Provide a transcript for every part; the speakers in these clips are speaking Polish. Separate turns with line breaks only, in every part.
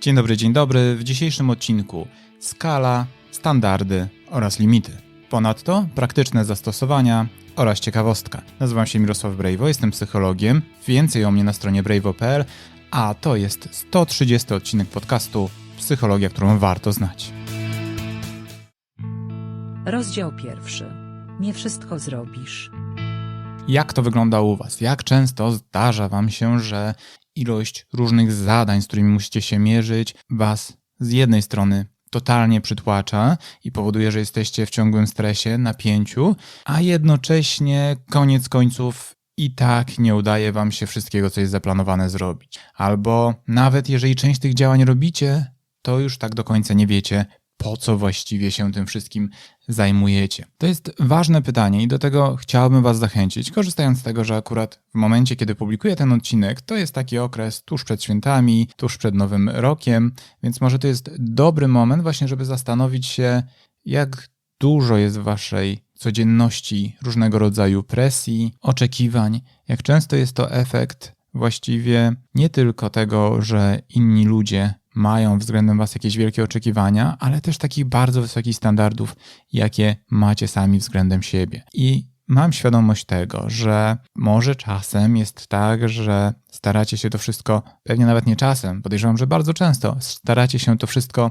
Dzień dobry, dzień dobry. W dzisiejszym odcinku skala, standardy oraz limity. Ponadto praktyczne zastosowania oraz ciekawostka. Nazywam się Mirosław Brejwo, jestem psychologiem. Więcej o mnie na stronie brejwo.pl, a to jest 130 odcinek podcastu Psychologia, którą warto znać.
Rozdział pierwszy. Nie wszystko zrobisz.
Jak to wygląda u Was? Jak często zdarza Wam się, że ilość różnych zadań, z którymi musicie się mierzyć, Was z jednej strony totalnie przytłacza i powoduje, że jesteście w ciągłym stresie, napięciu, a jednocześnie koniec końców i tak nie udaje Wam się wszystkiego, co jest zaplanowane zrobić. Albo nawet jeżeli część tych działań robicie, to już tak do końca nie wiecie, po co właściwie się tym wszystkim zajmujecie? To jest ważne pytanie i do tego chciałbym Was zachęcić, korzystając z tego, że akurat w momencie, kiedy publikuję ten odcinek, to jest taki okres tuż przed świętami, tuż przed Nowym Rokiem, więc może to jest dobry moment właśnie, żeby zastanowić się, jak dużo jest w Waszej codzienności różnego rodzaju presji, oczekiwań, jak często jest to efekt właściwie nie tylko tego, że inni ludzie mają względem Was jakieś wielkie oczekiwania, ale też takich bardzo wysokich standardów, jakie macie sami względem siebie. I mam świadomość tego, że może czasem jest tak, że staracie się to wszystko, pewnie nawet nie czasem, podejrzewam, że bardzo często staracie się to wszystko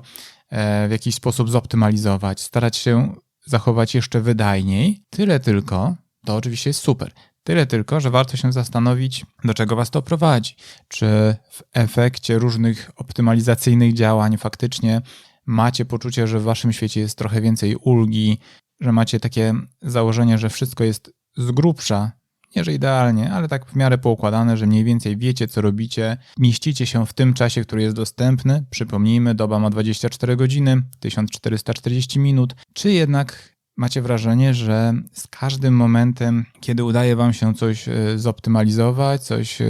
e, w jakiś sposób zoptymalizować, starać się zachować jeszcze wydajniej. Tyle tylko, to oczywiście jest super. Tyle tylko, że warto się zastanowić, do czego Was to prowadzi. Czy w efekcie różnych optymalizacyjnych działań faktycznie macie poczucie, że w Waszym świecie jest trochę więcej ulgi, że macie takie założenie, że wszystko jest z grubsza, nie że idealnie, ale tak w miarę poukładane, że mniej więcej wiecie, co robicie, mieścicie się w tym czasie, który jest dostępny. Przypomnijmy, doba ma 24 godziny, 1440 minut, czy jednak macie wrażenie, że z każdym momentem, kiedy udaje Wam się coś e, zoptymalizować, coś e,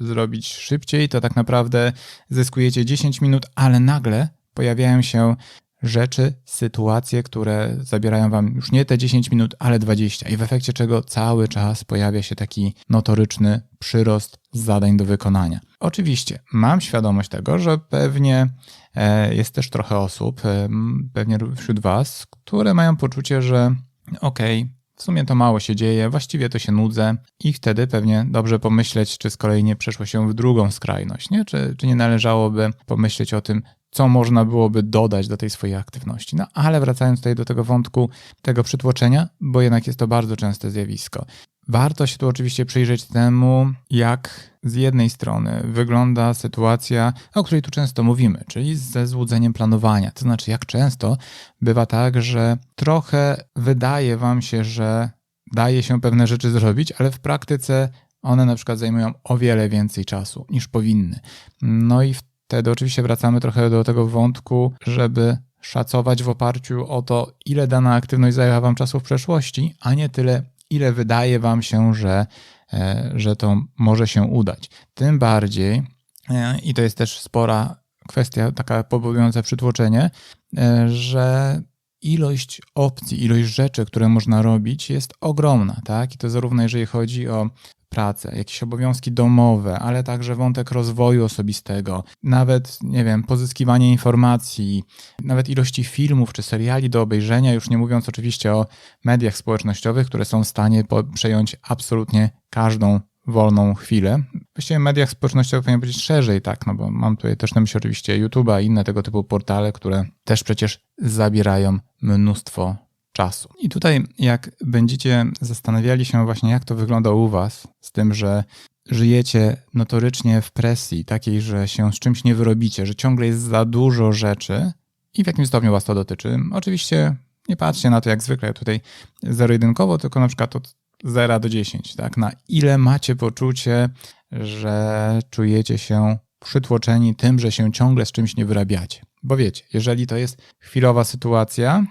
zrobić szybciej, to tak naprawdę zyskujecie 10 minut, ale nagle pojawiają się rzeczy, sytuacje, które zabierają Wam już nie te 10 minut, ale 20, i w efekcie czego cały czas pojawia się taki notoryczny przyrost zadań do wykonania. Oczywiście mam świadomość tego, że pewnie jest też trochę osób, e, pewnie wśród Was, które mają poczucie, że okej, okay, w sumie to mało się dzieje, właściwie to się nudzę i wtedy pewnie dobrze pomyśleć, czy z kolei nie przeszło się w drugą skrajność, nie? Czy, czy nie należałoby pomyśleć o tym, co można byłoby dodać do tej swojej aktywności. No ale wracając tutaj do tego wątku tego przytłoczenia, bo jednak jest to bardzo częste zjawisko. Warto się tu oczywiście przyjrzeć temu, jak z jednej strony wygląda sytuacja, o której tu często mówimy, czyli ze złudzeniem planowania. To znaczy, jak często bywa tak, że trochę wydaje Wam się, że daje się pewne rzeczy zrobić, ale w praktyce one na przykład zajmują o wiele więcej czasu niż powinny. No i wtedy oczywiście wracamy trochę do tego wątku, żeby szacować w oparciu o to, ile dana aktywność zajęła Wam czasu w przeszłości, a nie tyle, ile wydaje Wam się, że, że to może się udać. Tym bardziej, e, i to jest też spora kwestia, taka powodująca przytłoczenie, e, że ilość opcji, ilość rzeczy, które można robić jest ogromna, tak? I to zarówno jeżeli chodzi o pracę, jakieś obowiązki domowe, ale także wątek rozwoju osobistego, nawet, nie wiem, pozyskiwanie informacji, nawet ilości filmów czy seriali do obejrzenia, już nie mówiąc oczywiście o mediach społecznościowych, które są w stanie przejąć absolutnie każdą wolną chwilę. Właściwie mediach społecznościowych powinien być szerzej, tak, no bo mam tutaj też na myśli oczywiście YouTube'a i inne tego typu portale, które też przecież zabierają mnóstwo czasu. I tutaj, jak będziecie zastanawiali się właśnie, jak to wygląda u Was, z tym, że żyjecie notorycznie w presji takiej, że się z czymś nie wyrobicie, że ciągle jest za dużo rzeczy i w jakim stopniu Was to dotyczy. Oczywiście nie patrzcie na to jak zwykle tutaj zero-jedynkowo, tylko na przykład od 0 do 10, tak? Na ile macie poczucie, że czujecie się przytłoczeni tym, że się ciągle z czymś nie wyrabiacie. Bo wiecie, jeżeli to jest chwilowa sytuacja,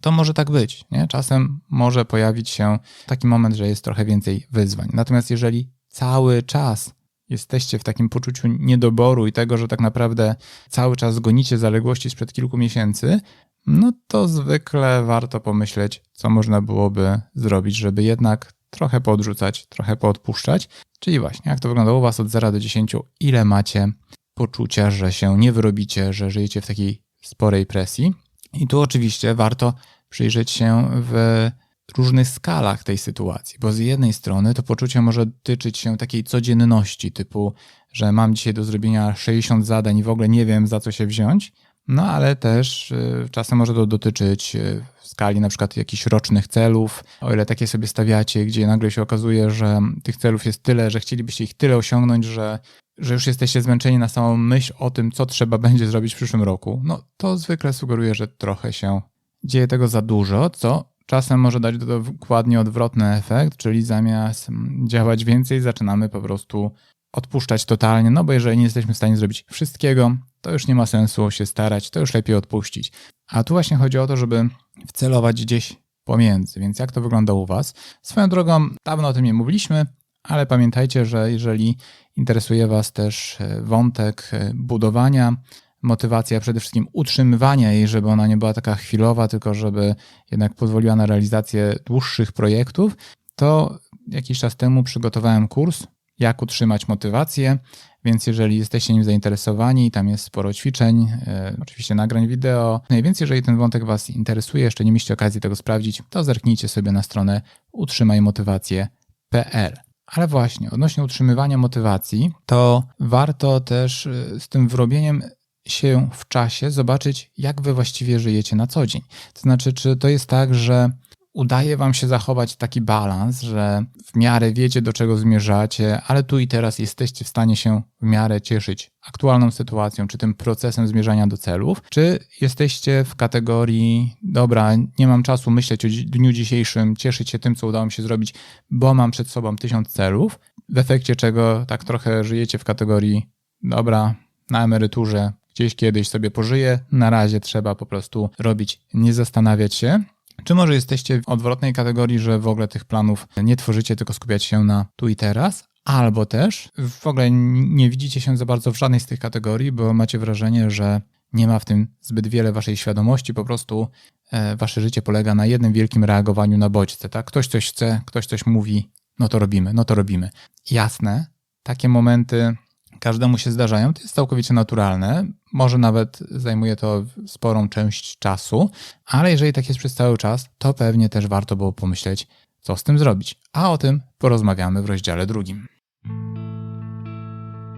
to może tak być. Nie? Czasem może pojawić się taki moment, że jest trochę więcej wyzwań. Natomiast jeżeli cały czas jesteście w takim poczuciu niedoboru i tego, że tak naprawdę cały czas gonicie zaległości sprzed kilku miesięcy, no to zwykle warto pomyśleć, co można byłoby zrobić, żeby jednak trochę podrzucać, trochę poodpuszczać. Czyli właśnie, jak to wygląda u Was od 0 do 10, ile macie poczucia, że się nie wyrobicie, że żyjecie w takiej sporej presji. I tu oczywiście warto przyjrzeć się w różnych skalach tej sytuacji, bo z jednej strony to poczucie może dotyczyć się takiej codzienności, typu, że mam dzisiaj do zrobienia 60 zadań i w ogóle nie wiem za co się wziąć, no ale też y, czasem może to dotyczyć y, w skali na przykład jakichś rocznych celów, o ile takie sobie stawiacie, gdzie nagle się okazuje, że tych celów jest tyle, że chcielibyście ich tyle osiągnąć, że, że już jesteście zmęczeni na samą myśl o tym, co trzeba będzie zrobić w przyszłym roku, no to zwykle sugeruje, że trochę się dzieje tego za dużo, co czasem może dać dokładnie odwrotny efekt, czyli zamiast mm, działać więcej, zaczynamy po prostu odpuszczać totalnie, no bo jeżeli nie jesteśmy w stanie zrobić wszystkiego, to już nie ma sensu się starać, to już lepiej odpuścić. A tu właśnie chodzi o to, żeby wcelować gdzieś pomiędzy. Więc jak to wygląda u Was? Swoją drogą, dawno o tym nie mówiliśmy, ale pamiętajcie, że jeżeli interesuje Was też e, wątek e, budowania, motywacja przede wszystkim utrzymywania jej, żeby ona nie była taka chwilowa, tylko żeby jednak pozwoliła na realizację dłuższych projektów, to jakiś czas temu przygotowałem kurs jak utrzymać motywację. Więc jeżeli jesteście nim zainteresowani, tam jest sporo ćwiczeń, e, oczywiście nagrań wideo. No i więc jeżeli ten wątek Was interesuje, jeszcze nie mieliście okazji tego sprawdzić, to zerknijcie sobie na stronę utrzymajmotywację.pl. Ale właśnie, odnośnie utrzymywania motywacji, to warto też e, z tym wrobieniem się w czasie zobaczyć, jak Wy właściwie żyjecie na co dzień. To znaczy, czy to jest tak, że udaje wam się zachować taki balans, że w miarę wiecie, do czego zmierzacie, ale tu i teraz jesteście w stanie się w miarę cieszyć aktualną sytuacją, czy tym procesem zmierzania do celów, czy jesteście w kategorii, dobra, nie mam czasu myśleć o dniu dzisiejszym, cieszyć się tym, co udało mi się zrobić, bo mam przed sobą tysiąc celów, w efekcie czego tak trochę żyjecie w kategorii, dobra, na emeryturze gdzieś kiedyś sobie pożyję, na razie trzeba po prostu robić, nie zastanawiać się. Czy może jesteście w odwrotnej kategorii, że w ogóle tych planów nie tworzycie, tylko skupiacie się na tu i teraz? Albo też w ogóle nie widzicie się za bardzo w żadnej z tych kategorii, bo macie wrażenie, że nie ma w tym zbyt wiele waszej świadomości, po prostu e, wasze życie polega na jednym wielkim reagowaniu na bodźce. Tak? Ktoś coś chce, ktoś coś mówi, no to robimy, no to robimy. Jasne, takie momenty każdemu się zdarzają, to jest całkowicie naturalne. Może nawet zajmuje to sporą część czasu, ale jeżeli tak jest przez cały czas, to pewnie też warto było pomyśleć, co z tym zrobić. A o tym porozmawiamy w rozdziale drugim.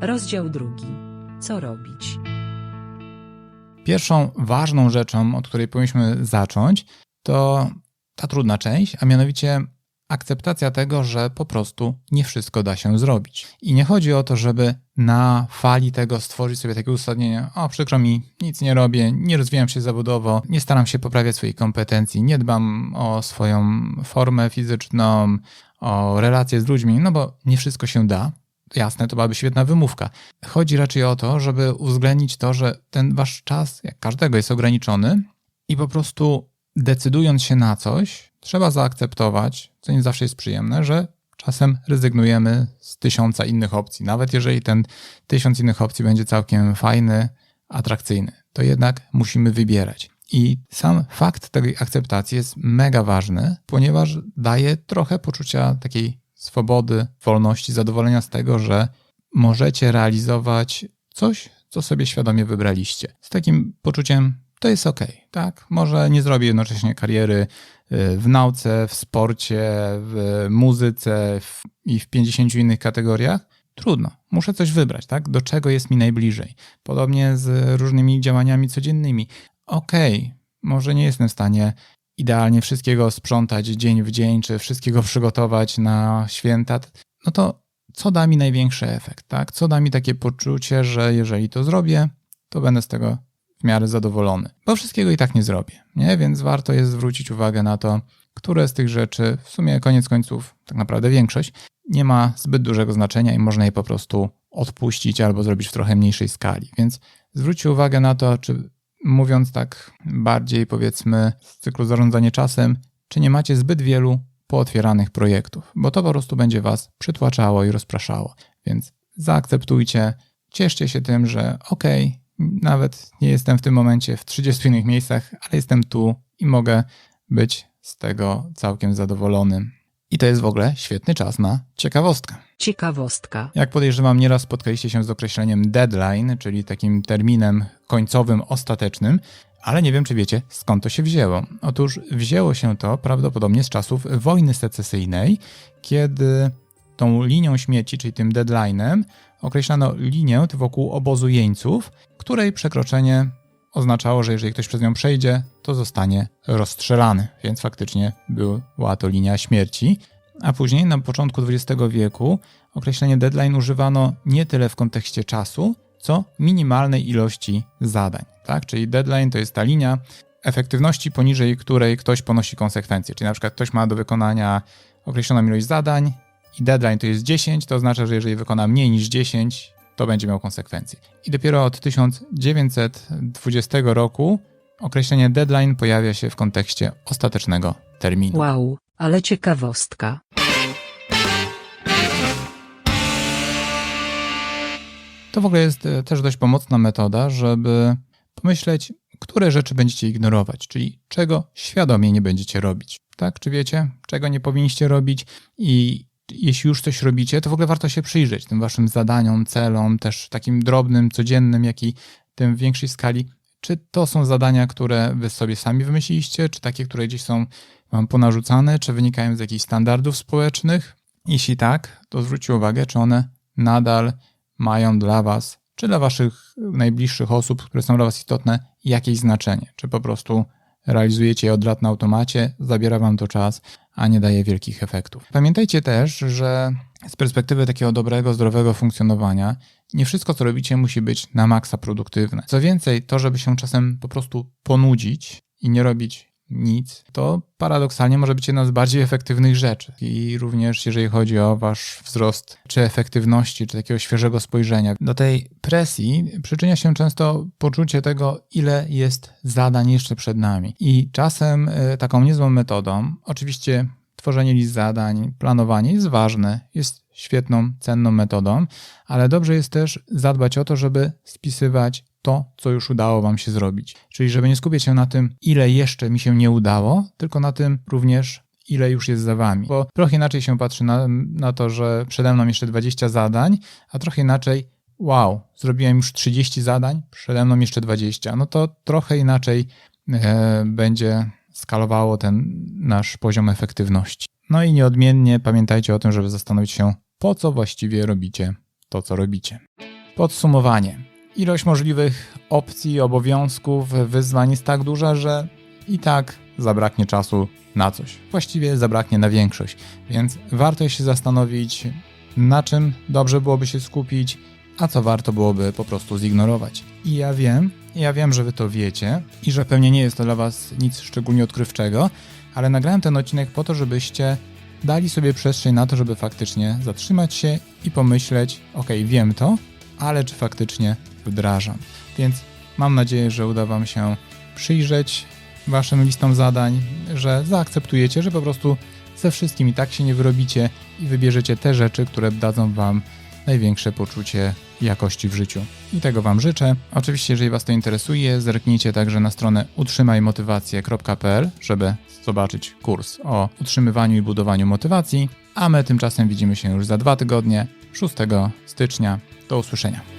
Rozdział drugi. Co robić?
Pierwszą ważną rzeczą, od której powinniśmy zacząć, to ta trudna część, a mianowicie akceptacja tego, że po prostu nie wszystko da się zrobić. I nie chodzi o to, żeby na fali tego stworzyć sobie takie uzasadnienie, o przykro mi, nic nie robię, nie rozwijam się zawodowo, nie staram się poprawiać swoich kompetencji, nie dbam o swoją formę fizyczną, o relacje z ludźmi, no bo nie wszystko się da. Jasne, to byłaby świetna wymówka. Chodzi raczej o to, żeby uwzględnić to, że ten wasz czas, jak każdego, jest ograniczony i po prostu decydując się na coś, trzeba zaakceptować, co nie zawsze jest przyjemne, że czasem rezygnujemy z tysiąca innych opcji. Nawet jeżeli ten tysiąc innych opcji będzie całkiem fajny, atrakcyjny, to jednak musimy wybierać. I sam fakt tej akceptacji jest mega ważny, ponieważ daje trochę poczucia takiej swobody, wolności, zadowolenia z tego, że możecie realizować coś, co sobie świadomie wybraliście. Z takim poczuciem to jest ok, tak? Może nie zrobię jednocześnie kariery y, w nauce, w sporcie, w muzyce i w 50 innych kategoriach. Trudno, muszę coś wybrać, tak? Do czego jest mi najbliżej? Podobnie z różnymi działaniami codziennymi. Ok, może nie jestem w stanie idealnie wszystkiego sprzątać dzień w dzień, czy wszystkiego przygotować na święta. No to co da mi największy efekt, tak? Co da mi takie poczucie, że jeżeli to zrobię, to będę z tego w miarę zadowolony, bo wszystkiego i tak nie zrobię, nie? Więc warto jest zwrócić uwagę na to, które z tych rzeczy, w sumie koniec końców, tak naprawdę większość, nie ma zbyt dużego znaczenia i można je po prostu odpuścić albo zrobić w trochę mniejszej skali. Więc zwróćcie uwagę na to, czy mówiąc tak bardziej powiedzmy z cyklu zarządzanie czasem, czy nie macie zbyt wielu pootwieranych projektów, bo to po prostu będzie was przytłaczało i rozpraszało. Więc zaakceptujcie, cieszcie się tym, że okej, okay, nawet nie jestem w tym momencie w 30 innych miejscach, ale jestem tu i mogę być z tego całkiem zadowolony. I to jest w ogóle świetny czas na ciekawostkę.
Ciekawostka.
Jak podejrzewam, nieraz spotkaliście się z określeniem deadline, czyli takim terminem końcowym, ostatecznym, ale nie wiem, czy wiecie, skąd to się wzięło. Otóż wzięło się to prawdopodobnie z czasów wojny secesyjnej, kiedy tą linią śmierci, czyli tym deadline'em, określano linię wokół obozu jeńców, której przekroczenie oznaczało, że jeżeli ktoś przez nią przejdzie, to zostanie rozstrzelany, więc faktycznie była to linia śmierci. A później, na początku XX wieku, określenie deadline używano nie tyle w kontekście czasu, co minimalnej ilości zadań. Tak? Czyli deadline to jest ta linia efektywności, poniżej której ktoś ponosi konsekwencje. Czyli na przykład ktoś ma do wykonania określoną ilość zadań i deadline to jest 10, to oznacza, że jeżeli wykona mniej niż 10, to będzie miał konsekwencje. I dopiero od 1920 roku określenie deadline pojawia się w kontekście ostatecznego terminu.
Wow, ale ciekawostka.
To w ogóle jest e, też dość pomocna metoda, żeby pomyśleć, które rzeczy będziecie ignorować, czyli czego świadomie nie będziecie robić. Tak? Czy wiecie, czego nie powinniście robić i jeśli już coś robicie, to w ogóle warto się przyjrzeć tym waszym zadaniom, celom, też takim drobnym, codziennym, jak i tym w większej skali. Czy to są zadania, które wy sobie sami wymyśliliście, czy takie, które gdzieś są wam ponarzucane, czy wynikają z jakichś standardów społecznych? Jeśli tak, to zwróćcie uwagę, czy one nadal mają dla was, czy dla waszych najbliższych osób, które są dla was istotne, jakieś znaczenie. Czy po prostu realizujecie je od lat na automacie, zabiera wam to czas, a nie daje wielkich efektów. Pamiętajcie też, że z perspektywy takiego dobrego, zdrowego funkcjonowania, nie wszystko, co robicie, musi być na maksa produktywne. Co więcej, to, żeby się czasem po prostu ponudzić i nie robić nic, to paradoksalnie może być jedna z bardziej efektywnych rzeczy. I również jeżeli chodzi o wasz wzrost czy efektywności, czy takiego świeżego spojrzenia. Do tej presji przyczynia się często poczucie tego, ile jest zadań jeszcze przed nami. I czasem y, taką niezłą metodą, oczywiście tworzenie list zadań, planowanie jest ważne, jest świetną, cenną metodą, ale dobrze jest też zadbać o to, żeby spisywać to, co już udało Wam się zrobić. Czyli, żeby nie skupiać się na tym, ile jeszcze mi się nie udało, tylko na tym również, ile już jest za Wami. Bo trochę inaczej się patrzy na, na to, że przede mną jeszcze 20 zadań, a trochę inaczej, wow, zrobiłem już 30 zadań, przede mną jeszcze 20. No to trochę inaczej e, będzie skalowało ten nasz poziom efektywności. No i nieodmiennie pamiętajcie o tym, żeby zastanowić się, po co właściwie robicie to, co robicie. Podsumowanie. Ilość możliwych opcji, obowiązków, wyzwań jest tak duża, że i tak zabraknie czasu na coś. Właściwie zabraknie na większość, więc warto się zastanowić, na czym dobrze byłoby się skupić, a co warto byłoby po prostu zignorować. I ja wiem, ja wiem, że wy to wiecie i że pewnie nie jest to dla was nic szczególnie odkrywczego, ale nagrałem ten odcinek po to, żebyście dali sobie przestrzeń na to, żeby faktycznie zatrzymać się i pomyśleć, ok, wiem to, ale czy faktycznie wdrażam. Więc mam nadzieję, że uda Wam się przyjrzeć Waszym listom zadań, że zaakceptujecie, że po prostu ze wszystkim i tak się nie wyrobicie i wybierzecie te rzeczy, które dadzą Wam największe poczucie jakości w życiu. I tego Wam życzę. Oczywiście, jeżeli Was to interesuje, zerknijcie także na stronę utrzymajmotywację.pl, żeby zobaczyć kurs o utrzymywaniu i budowaniu motywacji, a my tymczasem widzimy się już za dwa tygodnie, 6 stycznia. Do usłyszenia.